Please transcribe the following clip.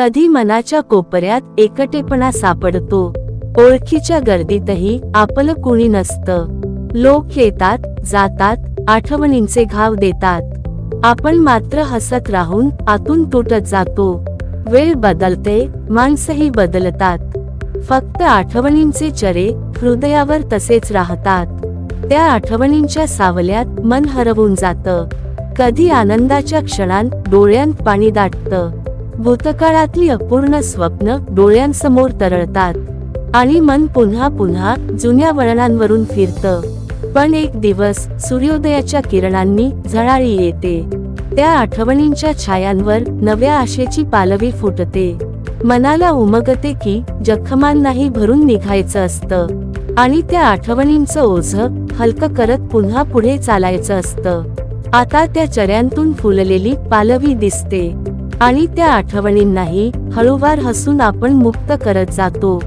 कधी मनाच्या कोपऱ्यात एकटेपणा सापडतो. ओळखीच्या गर्दीतही आपलं कुणी नसतं. लोक येतात जातात आठवणींचे घाव देतात. आपण मात्र हसत राहून आतून तुटत जातो. वेळ बदलते माणसंही बदलतात. फक्त आठवणींचे चरे हृदयावर तसेच राहतात. त्या आठवणींच्या सावल्यात मन हरवून जातं. कधी आनंदाच्या क्षणांत डोळ्यांत पाणी दाटतं. भूतकाळातली अपूर्ण स्वप्न डोळ्यांसमोर तरळतात. आणि मन पुन्हा पुन्हा जुन्या वळणांवरून फिरतं. पण एक दिवस सूर्योदयाच्या किरणांनी झळाळी येते. त्या आठवणींच्या छायांवर नव्या आशेची पालवी फुटते. मनाला उमगते की जखमांनाही भरून निघायचं असतं. आणि त्या आठवणींचं ओझ हलकं करत पुन्हा पुढे चालायचं असतं. आता त्या चऱ्यांतून फुललेली पालवी दिसते. आणि त्या आठवणींनाही हळूवार हसून आपण मुक्त करत जातो.